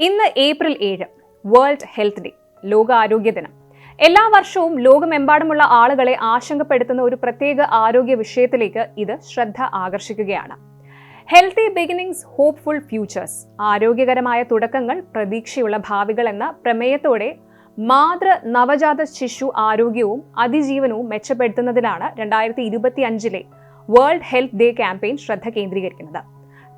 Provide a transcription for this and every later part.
ഇന്ന് ഏപ്രിൽ ഏഴ് world health day ലോകാരോഗ്യ ദിനം. എല്ലാ വർഷവും ലോകമെമ്പാടുമുള്ള ആളുകളെ ആശങ്കപ്പെടുത്തുന്ന ഒരു പ്രത്യേക ആരോഗ്യ വിഷയത്തിലേക്ക് ഇത് ശ്രദ്ധ ആകർഷിക്കുകയാണ്. ഹെൽത്തി ബിഗിനിങ്സ് ഹോപ്പ്ഫുൾ ഫ്യൂച്ചേഴ്സ് ആരോഗ്യകരമായ തുടക്കങ്ങൾ പ്രതീക്ഷയുള്ള ഭാവികൾ എന്ന പ്രമേയത്തോടെ മാതൃ നവജാത ശിശു ആരോഗ്യവും അതിജീവനവും മെച്ചപ്പെടുത്തുന്നതിലാണ് രണ്ടായിരത്തി ഇരുപത്തി അഞ്ചിലെ വേൾഡ് ഹെൽത്ത് ഡേ ക്യാമ്പയിൻ ശ്രദ്ധ കേന്ദ്രീകരിക്കുന്നത്.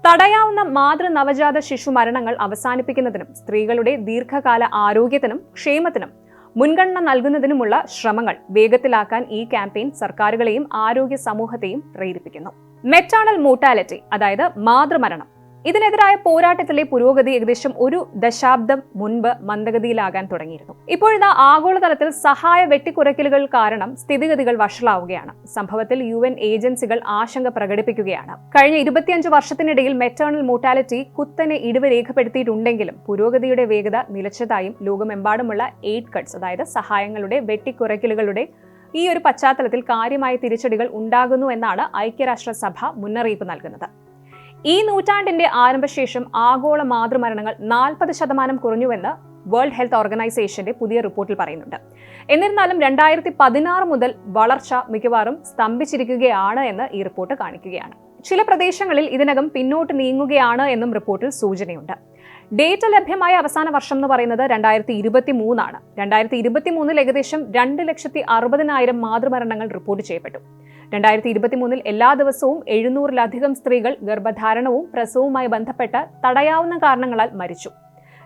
തടയാവുന്ന മാതൃ നവജാത ശിശു മരണങ്ങൾ അവസാനിപ്പിക്കുന്നതിനും സ്ത്രീകളുടെ ദീർഘകാല ആരോഗ്യത്തിനും ക്ഷേമത്തിനും മുൻഗണന നൽകുന്നതിനുമുള്ള ശ്രമങ്ങൾ വേഗത്തിലാക്കാൻ ഈ ക്യാമ്പയിൻ സർക്കാരുകളെയും ആരോഗ്യ സമൂഹത്തെയും പ്രേരിപ്പിക്കുന്നു. മെറ്റാണൽ മോർട്ടാലിറ്റി അതായത് മാതൃമരണം ഇതിനെതിരായ പോരാട്ടത്തിലെ പുരോഗതി ഏകദേശം ഒരു ദശാബ്ദം മുൻപ് മന്ദഗതിയിലാകാൻ തുടങ്ങിയിരുന്നു. ഇപ്പോഴിതാ ആഗോളതലത്തിൽ സഹായ വെട്ടിക്കുറയ്ക്കലുകൾ കാരണം സ്ഥിതിഗതികൾ വഷളാവുകയാണ്. സംഭവത്തിൽ യു എൻ ഏജൻസികൾ ആശങ്ക പ്രകടിപ്പിക്കുകയാണ്. കഴിഞ്ഞ ഇരുപത്തിയഞ്ച് വർഷത്തിനിടയിൽ മെറ്റേണൽ മോർട്ടാലിറ്റി കുത്തനെ ഇടിവ് രേഖപ്പെടുത്തിയിട്ടുണ്ടെങ്കിലും പുരോഗതിയുടെ വേഗത നിലച്ചതായും ലോകമെമ്പാടുമുള്ള എയ്ഡ് കട്ട്സ് അതായത് സഹായങ്ങളുടെ വെട്ടിക്കുറയ്ക്കലുകളുടെ ഈ ഒരു പശ്ചാത്തലത്തിൽ കാര്യമായ തിരിച്ചടികൾ ഉണ്ടാകുന്നു എന്നാണ് ഐക്യരാഷ്ട്രസഭ മുന്നറിയിപ്പ് നൽകുന്നത്. ഈ നൂറ്റാണ്ടിന്റെ ആരംഭശേഷം ആഗോള മാതൃമരണങ്ങൾ നാൽപ്പത് ശതമാനം കുറഞ്ഞുവെന്ന് വേൾഡ് ഹെൽത്ത് ഓർഗനൈസേഷന്റെ പുതിയ റിപ്പോർട്ടിൽ പറയുന്നുണ്ട്. എന്നിരുന്നാലും രണ്ടായിരത്തി പതിനാറ് മുതൽ വളർച്ച മിക്കവാറും സ്തംഭിച്ചിരിക്കുകയാണ് എന്ന് ഈ റിപ്പോർട്ട് കാണിക്കുകയാണ്. ചില പ്രദേശങ്ങളിൽ ഇതിനകം പിന്നോട്ട് നീങ്ങുകയാണ് എന്നും റിപ്പോർട്ടിൽ സൂചനയുണ്ട്. ഡേറ്റ ലഭ്യമായ അവസാന വർഷം എന്ന് പറയുന്നത് രണ്ടായിരത്തി ഇരുപത്തി മൂന്നാണ് രണ്ടായിരത്തി ഇരുപത്തി മൂന്നിൽ ഏകദേശം രണ്ട് ലക്ഷത്തി അറുപതിനായിരം മാതൃമരണങ്ങൾ റിപ്പോർട്ട് ചെയ്യപ്പെട്ടു. രണ്ടായിരത്തി ഇരുപത്തി മൂന്നിൽ എല്ലാ ദിവസവും എഴുന്നൂറിലധികം സ്ത്രീകൾ ഗർഭധാരണവും പ്രസവവുമായി ബന്ധപ്പെട്ട് തടയാവുന്ന കാരണങ്ങളാൽ മരിച്ചു.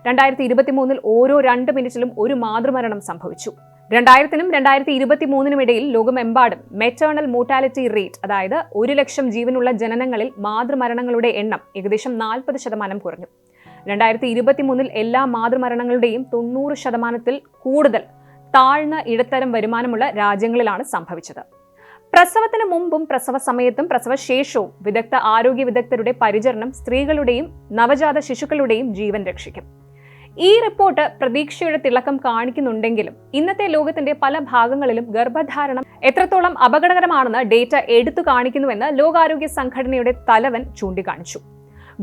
രണ്ടായിരത്തി ഇരുപത്തി മൂന്നിൽ ഓരോ രണ്ട് മിനിറ്റിലും ഒരു മാതൃമരണം സംഭവിച്ചു. രണ്ടായിരത്തിനും രണ്ടായിരത്തി ഇരുപത്തി മൂന്നിനും ഇടയിൽ ലോകമെമ്പാടും മെറ്റേണൽ മോർട്ടാലിറ്റി റേറ്റ് അതായത് ഒരു ലക്ഷം ജീവനുള്ള ജനനങ്ങളിൽ മാതൃമരണങ്ങളുടെ എണ്ണം ഏകദേശം നാൽപ്പത് ശതമാനം കുറഞ്ഞു. രണ്ടായിരത്തി ഇരുപത്തി മൂന്നിൽ എല്ലാ മാതൃമരണങ്ങളുടെയും തൊണ്ണൂറ് ശതമാനത്തിൽ കൂടുതൽ താഴ്ന്ന ഇടത്തരം വരുമാനമുള്ള രാജ്യങ്ങളിലാണ് സംഭവിച്ചത്. പ്രസവത്തിന് മുമ്പും പ്രസവ സമയത്തും പ്രസവ ശേഷവും വിദഗ്ധ ആരോഗ്യ വിദഗ്ധരുടെ പരിചരണം സ്ത്രീകളുടെയും നവജാത ശിശുക്കളുടെയും ജീവൻ രക്ഷിക്കും. ഈ റിപ്പോർട്ട് പ്രതീക്ഷയുടെ തിളക്കം കാണിക്കുന്നുണ്ടെങ്കിലും ഇന്നത്തെ ലോകത്തിന്റെ പല ഭാഗങ്ങളിലും ഗർഭധാരണം എത്രത്തോളം അപകടകരമാണെന്ന് ഡേറ്റ എടുത്തു കാണിക്കുന്നുവെന്ന് ലോകാരോഗ്യ സംഘടനയുടെ തലവൻ ചൂണ്ടിക്കാണിച്ചു.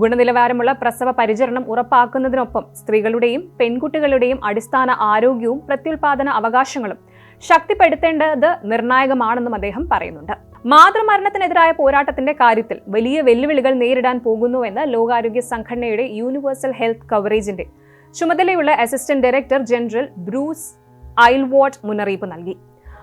ഗുണനിലവാരമുള്ള പ്രസവ പരിചരണം ഉറപ്പാക്കുന്നതിനൊപ്പം സ്ത്രീകളുടെയും പെൺകുട്ടികളുടെയും അടിസ്ഥാന ആരോഗ്യവും പ്രത്യുൽപാദന അവകാശങ്ങളും ശക്തിപ്പെടുത്തേണ്ടത് നിർണായകമാണെന്നും അദ്ദേഹം പറയുന്നുണ്ട്. മാതൃമരണത്തിനെതിരായ പോരാട്ടത്തിന്റെ കാര്യത്തിൽ വലിയ വെല്ലുവിളികൾ നേരിടാൻ പോകുന്നുവെന്ന് ലോകാരോഗ്യ സംഘടനയുടെ യൂണിവേഴ്സൽ ഹെൽത്ത് കവറേജിന്റെ ചുമതലയുള്ള assistant director general Bruce Aylward മുന്നറിയിപ്പ് നൽകി.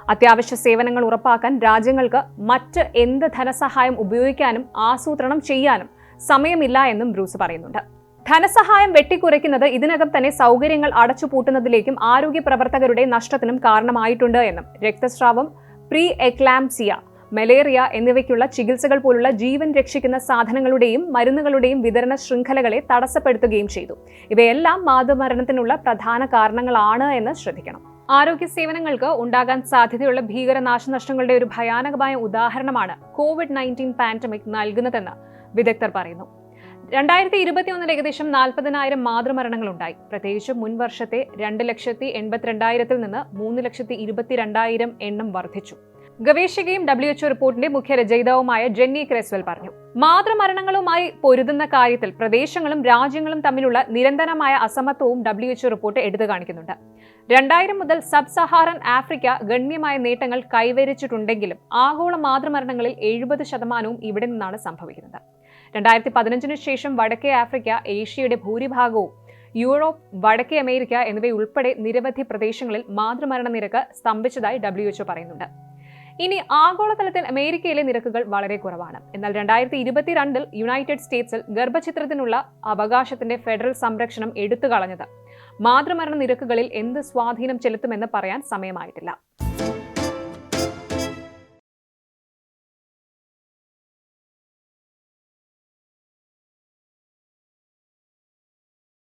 അത്യാവശ്യ സേവനങ്ങൾ ഉറപ്പാക്കാൻ രാജ്യങ്ങൾക്ക് മറ്റ് എന്ത് ധനസഹായം ഉപയോഗിക്കാനും ആസൂത്രണം ചെയ്യാനും സമയമില്ല എന്നും ബ്രൂസ് പറയുന്നുണ്ട്. ധനസഹായം വെട്ടിക്കുറയ്ക്കുന്നത് ഇതിനകം തന്നെ സൗകര്യങ്ങൾ അടച്ചുപൂട്ടുന്നതിലേക്കും ആരോഗ്യ പ്രവർത്തകരുടെ നഷ്ടത്തിനും കാരണമായിട്ടുണ്ട് എന്നും രക്തസ്രാവം പ്രീ എക്ലാംസിയ മലേറിയ എന്നിവയ്ക്കുള്ള ചികിത്സകൾ പോലുള്ള ജീവൻ രക്ഷിക്കുന്ന സാധനങ്ങളുടെയും മരുന്നുകളുടെയും വിതരണ ശൃംഖലകളെ തടസ്സപ്പെടുത്തുകയും ചെയ്തു. ഇവയെല്ലാം മാതൃമരണത്തിനുള്ള പ്രധാന കാരണങ്ങളാണ് എന്ന് ശ്രദ്ധിക്കണം. ആരോഗ്യ സേവനങ്ങൾക്ക് ഉണ്ടാകാൻ സാധ്യതയുള്ള ഭീകര നാശനഷ്ടങ്ങളുടെ ഒരു ഭയാനകമായ ഉദാഹരണമാണ് കോവിഡ് നയന്റീൻ പാൻഡമിക് നൽകുന്നതെന്ന് വിദഗ്ധർ പറയുന്നു. രണ്ടായിരത്തി ഇരുപത്തിയൊന്നിൽ ഏകദേശം നാൽപ്പതിനായിരം മാതൃമരണങ്ങൾ ഉണ്ടായി പ്രത്യേകിച്ച് മുൻ വർഷത്തെ രണ്ട് ലക്ഷത്തി എൺപത്തിരണ്ടായിരത്തിൽ നിന്ന് മൂന്ന് ലക്ഷത്തി ഇരുപത്തിരണ്ടായിരം എണ്ണം വർദ്ധിച്ചു. ഗവേഷകയും ഡബ്ല്യു എച്ച്ഒ റിപ്പോർട്ടിന്റെ മുഖ്യ രചയിതാവുമായ ജെന്നി ക്രെസ്വൽ പറഞ്ഞു മാതൃമരണങ്ങളുമായി പൊരുതുന്ന കാര്യത്തിൽ പ്രദേശങ്ങളും രാജ്യങ്ങളും തമ്മിലുള്ള നിരന്തരമായ അസമത്വവും ഡബ്ല്യു എച്ച്ഒ റിപ്പോർട്ട് എടുത്തു കാണിക്കുന്നുണ്ട്. രണ്ടായിരം മുതൽ സബ് സഹാറൻ ആഫ്രിക്ക ഗണ്യമായ നേട്ടങ്ങൾ കൈവരിച്ചിട്ടുണ്ടെങ്കിലും ആഗോള മാതൃമരണങ്ങളിൽ എഴുപത് ശതമാനവും ഇവിടെ നിന്നാണ് സംഭവിക്കുന്നത്. രണ്ടായിരത്തി പതിനഞ്ചിന് ശേഷം വടക്കേ ആഫ്രിക്ക ഏഷ്യയുടെ ഭൂരിഭാഗവും യൂറോപ്പ് വടക്കേ അമേരിക്ക എന്നിവയുൾപ്പെടെ നിരവധി പ്രദേശങ്ങളിൽ മാതൃമരണ നിരക്ക് സ്തംഭിച്ചതായി ഡബ്ല്യു എച്ച്ഒ പറയുന്നുണ്ട്. ഇനി ആഗോളതലത്തിൽ അമേരിക്കയിലെ നിരക്കുകൾ വളരെ കുറവാണ്. എന്നാൽ രണ്ടായിരത്തി ഇരുപത്തിരണ്ടിൽ യുണൈറ്റഡ് സ്റ്റേറ്റ്സിൽ ഗർഭചിത്രത്തിനുള്ള അവകാശത്തിന്റെ ഫെഡറൽ സംരക്ഷണം എടുത്തു കളഞ്ഞത്. മാതൃമരണ നിരക്കുകളിൽ എന്ത് സ്വാധീനം ചെലുത്തുമെന്ന് പറയാൻ സമയമായിട്ടില്ല.